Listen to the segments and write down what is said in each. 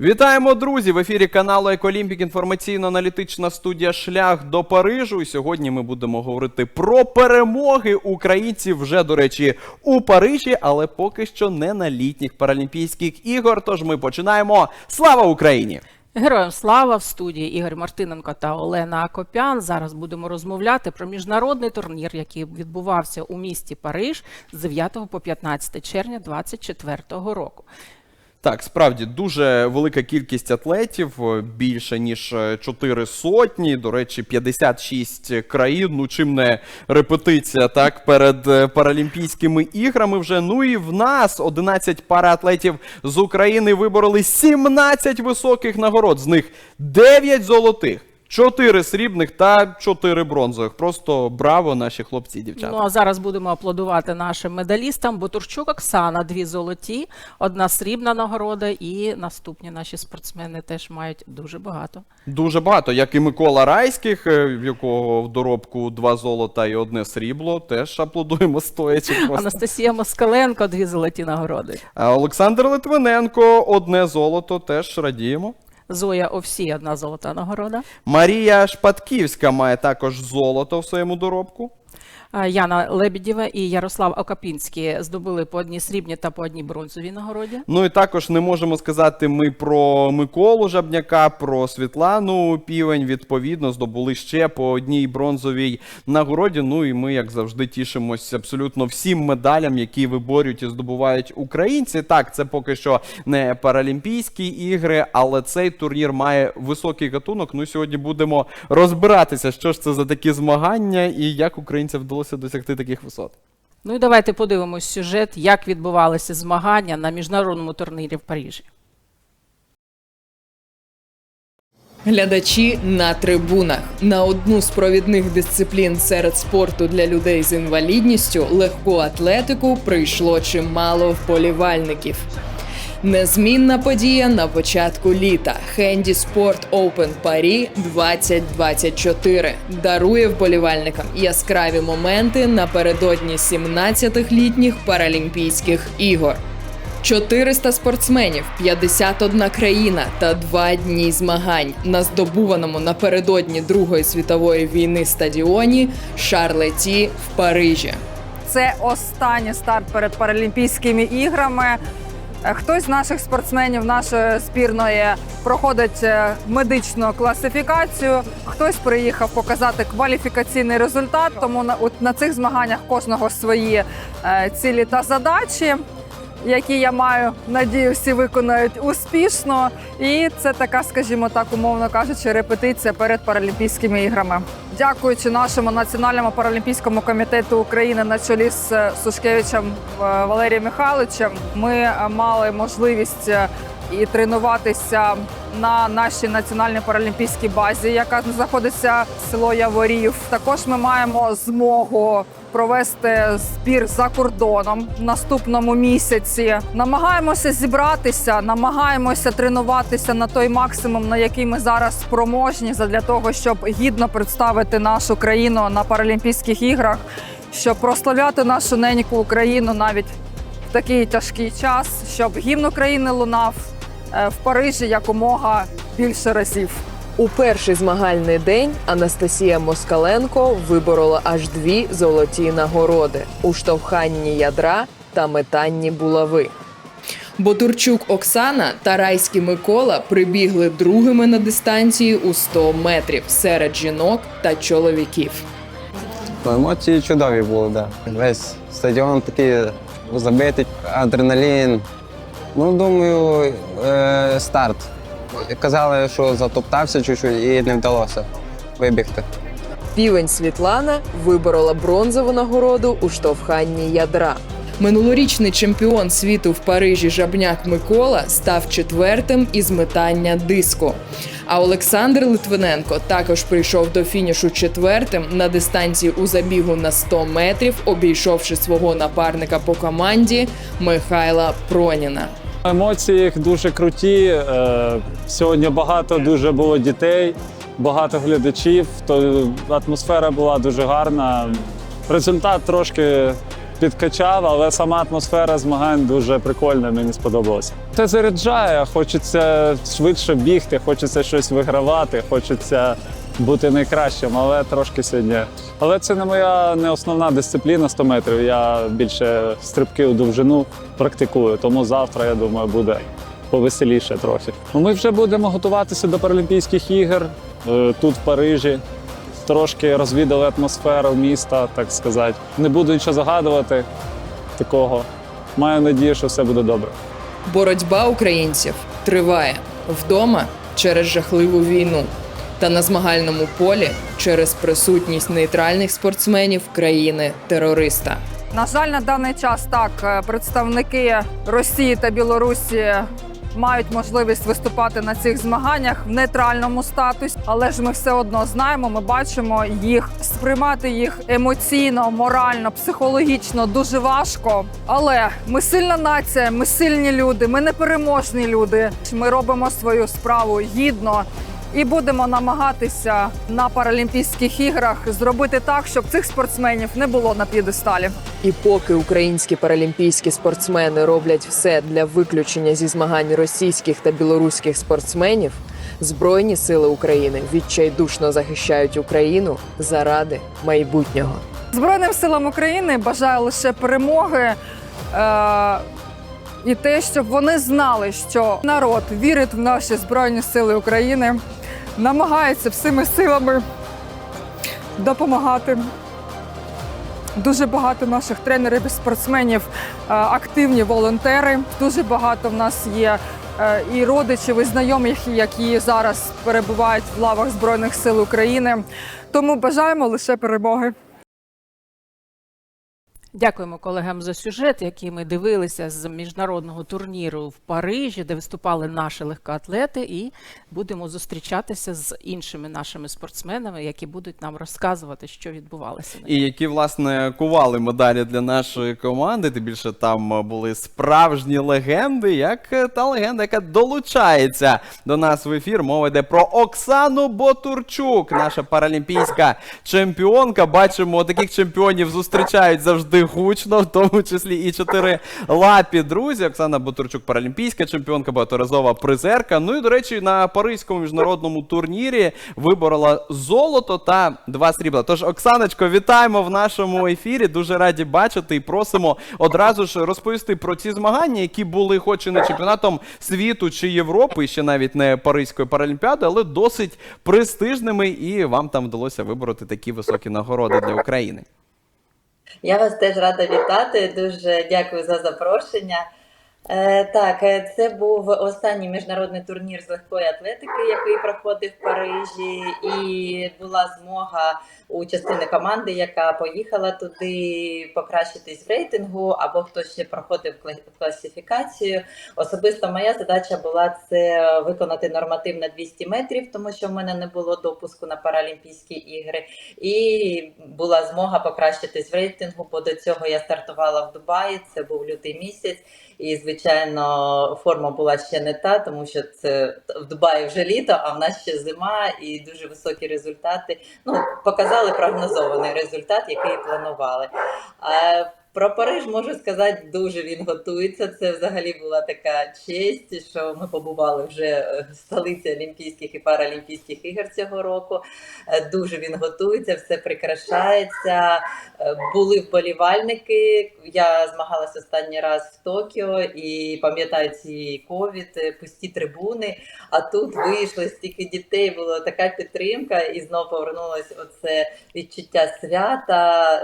Вітаємо, друзі! В ефірі каналу Еколімпік інформаційно-аналітична студія Шлях до Парижу. І сьогодні ми будемо говорити про перемоги українців вже, до речі, у Парижі, але поки що не на літніх Паралімпійських ігор. Тож ми починаємо. Слава Україні! Героям слава в студії Ігор Мартиненко та Олена Акопян. Зараз будемо розмовляти про міжнародний турнір, який відбувався у місті Париж з 9 по 15 червня 2024 року. Так, справді дуже велика кількість атлетів, е, більше ніж е, чотири сотні. До речі, 56 країн. Ну чим не репетиція так перед е, Паралімпійськими іграми. Вже ну і в нас 11 параатлетів з України вибороли 17 високих нагород. З них 9 золотих. 4 срібних та 4 бронзових. Просто браво, наші хлопці і дівчата. Ну а зараз будемо аплодувати нашим медалістам. Бутурчук Оксана, дві золоті, одна срібна нагорода, і наступні наші спортсмени теж мають дуже багато. Дуже багато, як і Микола Райських, е, в якого в доробку два золота і одне срібло. Теж аплодуємо стоячи. просто. Анастасія Москаленко, дві золоті нагороди. А Олександр Литвиненко, одне золото, теж радіємо. Зоя Овсі, одна золота нагорода. Марія Шпатківська має також золото в своєму доробку. Яна Лебедєва і Ярослав Окапінський здобули по одній срібні та по одній бронзовій нагороді. Ну і також не можемо сказати ми про Миколу Жабняка, про Світлану Півень. Відповідно, здобули ще по одній бронзовій нагороді. Ну і ми, як завжди, тішимося абсолютно всім медалям, які виборюють і здобувають українці. Так, це поки що не Паралімпійські ігри, але цей турнір має високий гатунок. Ну сьогодні будемо розбиратися, що ж це за такі змагання і як українцям вдалося досягти таких висот. Ну і давайте подивимось сюжет, як відбувалися змагання на міжнародному турнірі в Парижі. Глядачі на трибунах на одну з провідних дисциплін серед спорту для людей з інвалідністю легку атлетику прийшло чимало вболівальників. Незмінна подія на початку літа. Хенді Спорт Open Парі 2024 дарує вболівальникам яскраві моменти напередодні 17-х літніх Паралімпійських ігор. 400 спортсменів, 51 країна та два дні змагань на здобуваному напередодні Другої світової війни стадіоні Шарлеті в Парижі. Це останній старт перед Паралімпійськими іграми. Е, Хтось з наших спортсменів нашої збірної проходить е, медичну класифікацію, хтось приїхав показати кваліфікаційний результат. Тому на, на цих змаганнях кожного свої е, цілі та задачі, які я маю надію, всі виконають успішно. І це така, скажімо так, умовно кажучи, репетиція перед Паралімпійськими іграми. Дякуючи нашому національному паралімпійському комітету України на чолі з е, Сушкевичем е, Валерієм Михайловичем, ми е, мали можливість і тренуватися на нашій національній паралімпійській базі, яка знаходиться в село Яворів. Також ми маємо змогу провести збір за кордоном в наступному місяці. Намагаємося зібратися, намагаємося тренуватися на той максимум, на який ми зараз спроможні, для того, щоб гідно представити нашу країну на Паралімпійських іграх, щоб прославляти нашу неньку Україну навіть в такий тяжкий час, щоб гімн України лунав е, в Парижі якомога більше разів. У перший змагальний день Анастасія Москаленко виборола аж дві золоті нагороди у штовханні ядра та метанні булави. Ботурчук Оксана та Райський Микола прибігли другими на дистанції у 100 метрів серед жінок та чоловіків. Емоції чудові були, да. Весь стадіон такий забитий, адреналін. Ну, думаю, е, старт. Казали, що затоптався чуть-чуть і не вдалося вибігти. Півень Світлана виборола бронзову нагороду у штовханні ядра. Минулорічний чемпіон світу в Парижі Жабняк Микола став четвертим із метання диску. А Олександр Литвиненко також прийшов до фінішу четвертим на дистанції у забігу на 100 метрів, обійшовши свого напарника по команді Михайла Проніна. Емоції дуже круті. Е, Сьогодні багато дуже було дітей, багато глядачів. То атмосфера була дуже гарна. Результат трошки підкачав, але сама атмосфера змагань дуже прикольна, мені сподобалося. Це заряджає, хочеться швидше бігти, хочеться щось вигравати, хочеться бути найкращим, але трошки сьогодні. Але це не моя не основна дисципліна 100 метрів. Я більше стрибки у довжину практикую, тому завтра, я думаю, буде повеселіше трохи. Ну, Ми вже будемо готуватися до Паралімпійських ігор е, тут, в Парижі. Трошки розвідали атмосферу міста, так сказати. Не буду нічого загадувати такого. Маю надію, що все буде добре. Боротьба українців триває вдома через жахливу війну та на змагальному полі через присутність нейтральних спортсменів країни-терориста. На жаль, на даний час так е, представники Росії та Білорусі мають можливість виступати на цих змаганнях в нейтральному статусі, але ж ми все одно знаємо, ми бачимо їх сприймати їх емоційно, морально, психологічно дуже важко. Але ми сильна нація, ми сильні люди, ми непереможні люди. Ми робимо свою справу гідно. І будемо намагатися на Паралімпійських іграх зробити так, щоб цих спортсменів не було на п'єдесталі. І поки українські паралімпійські спортсмени роблять все для виключення зі змагань російських та білоруських спортсменів, Збройні сили України відчайдушно захищають Україну заради майбутнього. Збройним силам України бажаю лише перемоги. Е- і те, щоб вони знали, що народ вірить в наші збройні сили України, намагається всіми силами допомагати. Дуже багато наших тренерів і спортсменів е, активні волонтери. Дуже багато в нас є е, і родичів, і знайомих, які зараз перебувають в лавах Збройних сил України. Тому бажаємо лише перемоги. Дякуємо колегам за сюжет, який ми дивилися з міжнародного турніру в Парижі, де виступали наші легкоатлети, і будемо зустрічатися з іншими нашими спортсменами, які будуть нам розказувати, що відбувалося. І які, власне, кували медалі для нашої команди. Тим більше там були справжні легенди, як е, та легенда, яка долучається до нас в ефір. Мова йде про Оксану Ботурчук, наша паралімпійська чемпіонка. Бачимо, таких чемпіонів зустрічають завжди гучно, в тому числі і чотири лапі друзі. Оксана Ботурчук, паралімпійська чемпіонка, багаторазова призерка. Ну і до речі, на Паризькому міжнародному турнірі виборола золото та два срібла. Тож, Оксаночко, вітаємо в нашому ефірі. Дуже раді бачити і просимо одразу ж розповісти про ці змагання, які були, хоч і не чемпіонатом світу чи Європи, ще навіть не Паризької паралімпіади, але досить престижними. І вам там вдалося вибороти такі високі нагороди для України. Я вас теж рада вітати. Дуже дякую за запрошення. Е, так, е, це був останній міжнародний турнір з легкої атлетики, який проходив в Парижі, і була змога у частини команди, яка поїхала туди покращитись в рейтингу, або хтось ще проходив класифікацію. Особисто моя задача була це виконати норматив на 200 метрів, тому що в мене не було допуску на Паралімпійські ігри. І була змога покращитись в рейтингу, бо до цього я стартувала в Дубаї, це був лютий місяць. І, звичайно, форма була ще не та, тому що це в Дубаї вже літо, а в нас ще зима і дуже високі результати. Ну, показали прогнозований результат, який планували. Про Париж можу сказати, дуже він готується. Це взагалі була така честь, що ми побували вже е, в столиці Олімпійських і Паралімпійських ігор цього року. Е, Дуже він готується, все прикрашається. Е, Були вболівальники. Я змагалася останній раз в Токіо і пам'ятаю ці ковід, пусті трибуни. А тут вийшло стільки дітей, була така підтримка, і знову повернулось оце відчуття свята,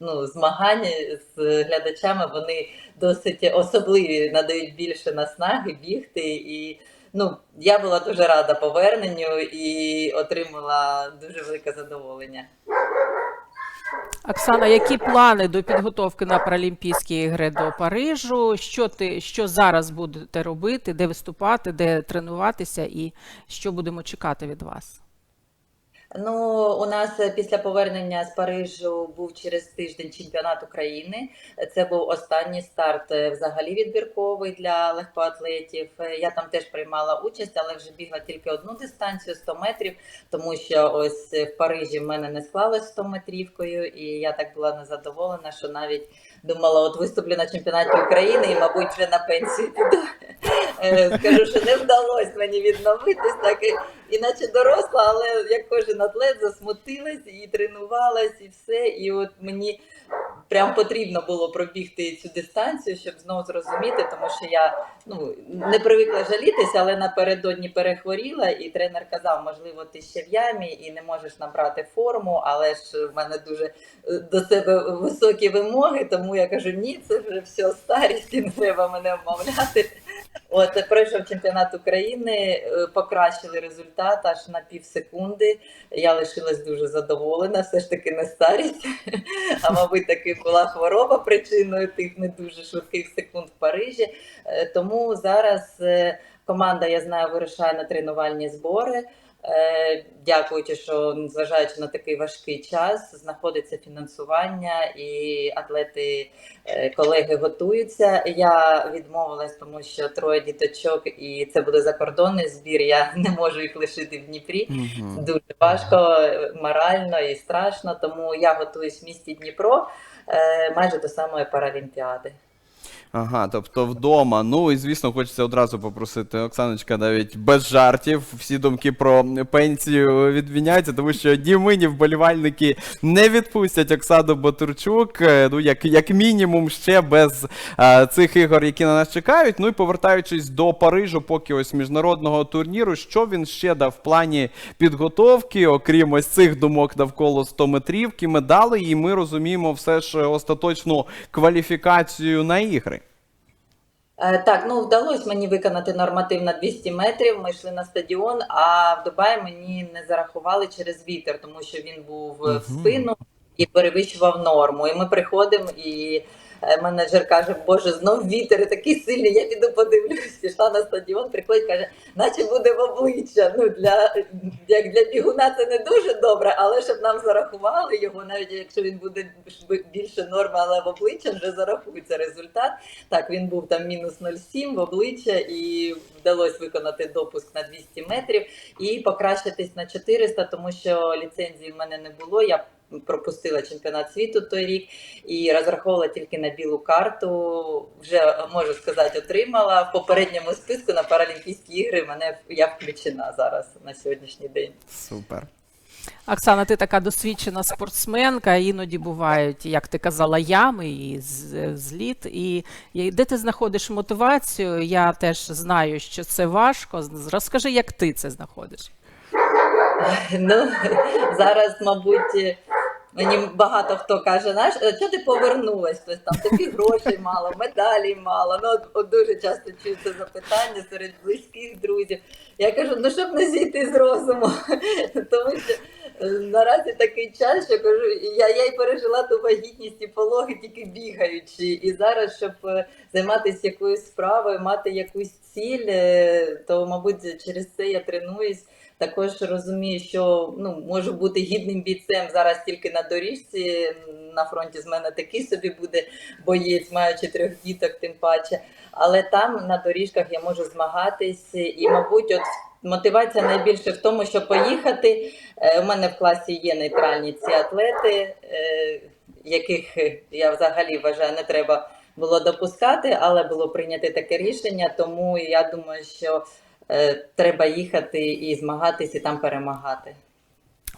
ну, змагання з глядачами. Вони досить особливі, надають більше наснаги бігти. І ну, я була дуже рада поверненню і отримала дуже велике задоволення. Оксана, які плани до підготовки на Паралімпійські ігри до Парижу? Що ти що зараз будете робити, де виступати, де тренуватися, і що будемо чекати від вас? Ну, у нас е, після повернення з Парижу був через тиждень чемпіонат України. Це був останній старт е, взагалі відбірковий для легкоатлетів. Е, Я там теж приймала участь, але вже бігла тільки одну дистанцію 100 метрів, тому що ось в Парижі в мене не склалось 100 метрівкою, і я так була незадоволена, що навіть думала, от виступлю на чемпіонаті України і, мабуть, вже на пенсію піду. Е, Скажу, що не вдалося мені відновитись, так і, іначе доросла, але як кожен атлет засмутилась і тренувалась, і все. І от мені прям потрібно було пробігти цю дистанцію, щоб знову зрозуміти, тому що я ну не привикла жалітися, але напередодні перехворіла, і тренер казав, можливо, ти ще в ямі і не можеш набрати форму, але ж в мене дуже е, до себе високі вимоги, тому я кажу, ні, це вже все старість, і не треба мене вмовляти. От пройшов чемпіонат України, е, покращили результат аж на пів секунди. Я лишилась дуже задоволена, все ж таки не старість. А мабуть, таки була хвороба причиною тих не дуже швидких секунд в Парижі. Е, Тому зараз е, команда, я знаю, вирушає на тренувальні збори. Е, Дякуючи, що незважаючи на такий важкий час, знаходиться фінансування і атлети, е, колеги готуються. Я відмовилась, тому що троє діточок, і це буде закордонний збір. Я не можу їх лишити в Дніпрі. Дуже важко морально і страшно. Тому я готуюсь в місті Дніпро е, майже до самої Паралімпіади. Ага, тобто вдома. Ну і звісно, хочеться одразу попросити Оксаночка, навіть без жартів. Всі думки про пенсію відміняються, тому що ні ми, ні вболівальники не відпустять Оксану Батурчук. е, Ну, як, як мінімум, ще без е, цих ігор, які на нас чекають. Ну і повертаючись до Парижу, поки ось міжнародного турніру, що він ще дав в плані підготовки, окрім ось цих думок навколо 100 метрівки, медалей, і ми розуміємо все ж остаточну кваліфікацію на ігри. Е, Так, ну вдалося мені виконати норматив на 200 метрів. Ми йшли на стадіон, а в Дубаї мені не зарахували через вітер, тому що він був в спину і перевищував норму. І ми приходимо, і менеджер каже: Боже, знов вітер такий сильний. Я піду подивлюсь. Пішла на стадіон, приходить, каже, наче буде в обличчя. Ну для як для бігуна це не дуже добре, але щоб нам зарахували його, навіть якщо він буде більше норми, але в обличчя вже зарахується результат. Так, він був там мінус 0,7 в обличчя, і вдалося виконати допуск на 200 метрів і покращитись на 400, тому що ліцензії в мене не було. Я пропустила чемпіонат світу той рік і розраховувала тільки на білу карту. Вже можу сказати, отримала в попередньому списку на Паралімпійські ігри. Мене я включена зараз на сьогоднішній день. Супер. Оксана, ти така досвідчена спортсменка. Іноді бувають, як ти казала, ями і зліт. І і де ти знаходиш мотивацію? Я теж знаю, що це важко. З- Розкажи, як ти це знаходиш. Ну зараз, мабуть, мені багато хто каже, знаєш, «Е, чого ти повернулась? Тобто там тобі грошей мало, медалей мало. Ну от, от дуже часто чую це запитання серед близьких друзів. Я кажу, ну щоб не зійти з розуму, тому що е, наразі такий час, що кажу, я, я й пережила ту вагітність і пологи тільки бігаючи. І зараз, щоб е, займатися якоюсь справою, мати якусь ціль, то мабуть через це я тренуюсь. Також розумію, що ну можу бути гідним бійцем зараз тільки на доріжці. На фронті з мене такий собі буде боєць, маю чотирьох діток, тим паче. Але там на доріжках я можу змагатись, і, мабуть, от мотивація найбільше в тому, що поїхати. Е, У мене в класі є нейтральні ці атлети, е, яких е, я взагалі вважаю, не треба було допускати, але було прийнято таке рішення. Тому я думаю, що треба їхати і змагатись, і там перемагати.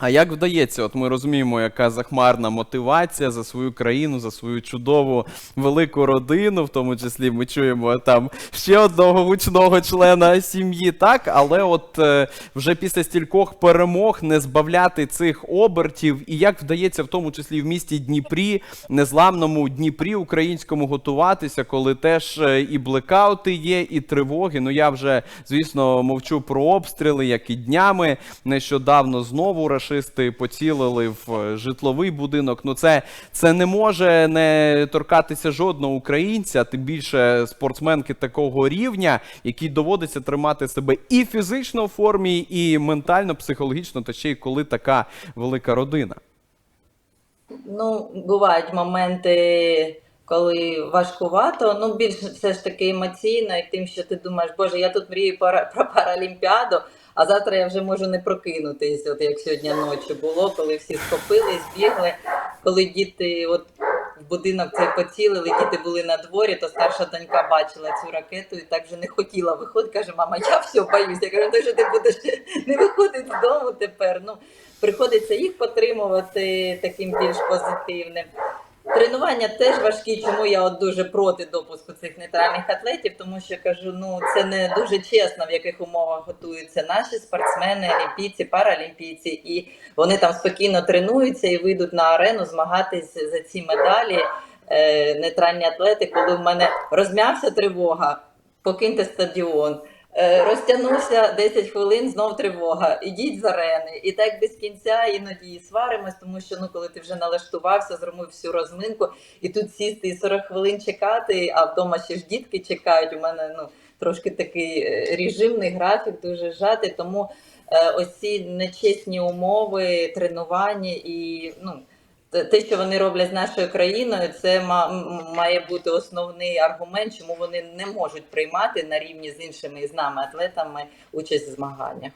А як вдається? От ми розуміємо, яка захмарна мотивація за свою країну, за свою чудову велику родину, в тому числі ми чуємо там ще одного гучного члена сім'ї, так, але от е, вже після стількох перемог не збавляти цих обертів, і як вдається в тому числі в місті Дніпрі, незламному Дніпрі українському готуватися, коли теж е, і блекаути є, і тривоги. Ну я вже звісно мовчу про обстріли, як і днями нещодавно знову рашисти поцілили в е, житловий будинок. Ну це, це не може не торкатися жодного українця, тим більше спортсменки такого рівня, який доводиться тримати себе і фізично в формі, і ментально, психологічно, та ще й коли така велика родина. Ну, бувають моменти, коли важкувато, ну більш все ж таки емоційно, і тим, що ти думаєш, Боже, я тут мрію про Паралімпіаду, а завтра я вже можу не прокинутись, от як сьогодні ночі було, коли всі схопились, бігли, коли діти, от в будинок цей поцілили, діти були на дворі, то старша донька бачила цю ракету і так вже не хотіла виходити. Каже, мама, я все боюсь. Я кажу, «Ну, що ти будеш не виходити з дому тепер. Ну, приходиться їх підтримувати таким більш позитивним. Тренування теж важкі, чому я от дуже проти допуску цих нейтральних атлетів, тому що кажу, ну це не дуже чесно, в яких умовах готуються наші спортсмени, олімпійці, паралімпійці, і вони там спокійно тренуються і вийдуть на арену змагатись за ці медалі. Е, нейтральні атлети, коли в мене розм'явся тривога, покиньте стадіон. Е, Розтягнувся 10 хвилин, знов тривога. Ідіть з арени. І так без кінця іноді сваримось, тому що ну коли ти вже налаштувався, зробив всю розминку, і тут сісти і 40 хвилин чекати, а вдома ще ж дітки чекають. У мене ну трошки такий е, режимний графік, дуже жатий. Тому е, ось ці нечесні умови, тренування і ну. Те- що вони роблять з нашою країною, це ма- має бути основний аргумент, чому вони не можуть приймати на рівні з іншими з нами атлетами участь в змаганнях.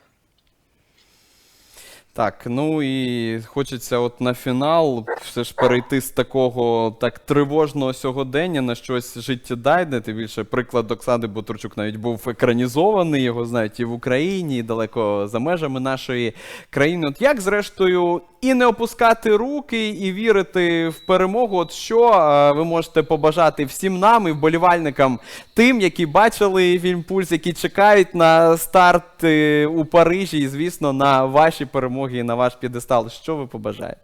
Так, ну і хочеться от на фінал все ж перейти з такого так тривожного сьогодення на щось життєдайне. Тим більше приклад Оксани Бутурчук навіть був екранізований, його знають і в Україні, і далеко за межами нашої країни. От як зрештою і не опускати руки, і вірити в перемогу. От що е, ви можете побажати всім нам і вболівальникам, тим, які бачили фільм Пульс, які чекають на старт е, у Парижі, і звісно, на ваші перемоги і на ваш п'єдестал. Що ви побажаєте?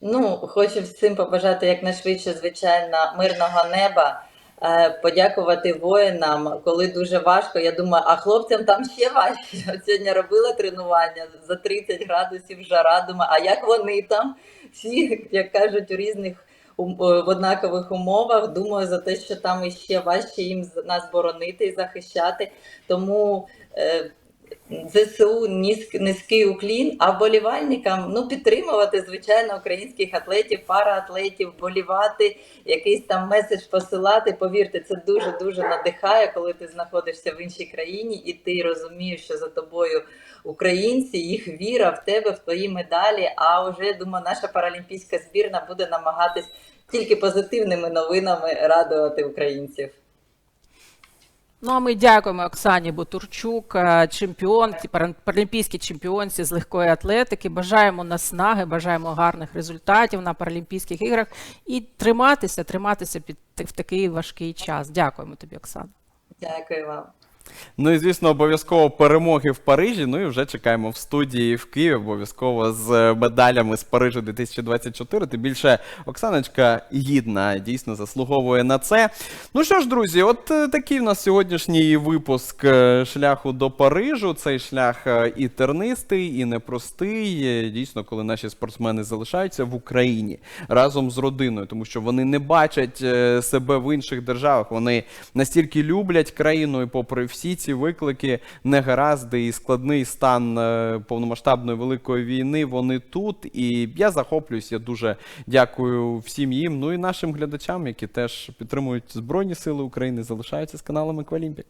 Ну, хочу всім побажати якнайшвидше, звичайно, мирного неба. е, Подякувати воїнам, коли дуже важко. Я думаю, а хлопцям там ще важче. От Сьогодні робила тренування за 30 градусів жара. Думаю, а як вони там? Всі, як кажуть, у різних в однакових умовах. Думаю, за те, що там іще важче їм нас боронити і захищати. Тому е, ЗСУ низь- низький уклін, а вболівальникам ну підтримувати звичайно українських атлетів, параатлетів, вболівати, якийсь там меседж посилати. Повірте, це дуже дуже надихає, коли ти знаходишся в іншій країні, і ти розумієш, що за тобою українці, їх віра в тебе, в твої медалі. А вже думаю, наша паралімпійська збірна буде намагатись тільки позитивними новинами радувати українців. Ну а ми дякуємо Оксані Бутурчук, е, чемпіонці, пара- паралімпійській чемпіонці з легкої атлетики. Бажаємо наснаги, бажаємо гарних результатів на Паралімпійських іграх і триматися, триматися під в такий важкий час. Дякуємо тобі, Оксана. Дякую вам. Ну і звісно, обов'язково перемоги в Парижі. Ну і вже чекаємо в студії в Києві, обов'язково з медалями з Парижу 2024. Тим більше Оксаночка гідна, дійсно заслуговує на це. Ну що ж, друзі, от е, такий в нас сьогоднішній випуск е, шляху до Парижу. Цей шлях е, і тернистий, і непростий. Дійсно, коли наші спортсмени залишаються в Україні разом з родиною, тому що вони не бачать себе в інших державах. Вони настільки люблять країну, і попри всі ці виклики, негаразди і складний стан е, повномасштабної великої війни, вони тут. І я захоплююсь. Я дуже дякую всім їм. Ну і нашим глядачам, які теж підтримують Збройні Сили України, залишаються з каналом Еквалімпік.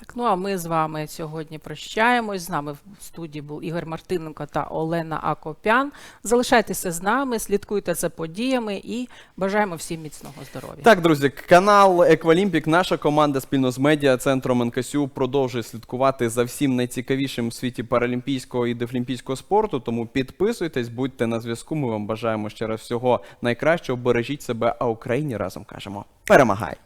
Так, ну а ми з вами сьогодні прощаємось. З нами в студії був Ігор Мартиненко та Олена Акопян. Залишайтеся з нами, слідкуйте за подіями і бажаємо всім міцного здоров'я. Так, друзі, канал Еквалімпік, наша команда спільно з медіа центром НКСЮ продовжує слідкувати за всім найцікавішим в світі паралімпійського і дефлімпійського спорту. Тому підписуйтесь, будьте на зв'язку. Ми вам бажаємо ще раз всього найкращого. Бережіть себе, а Україні разом кажемо. Перемагай!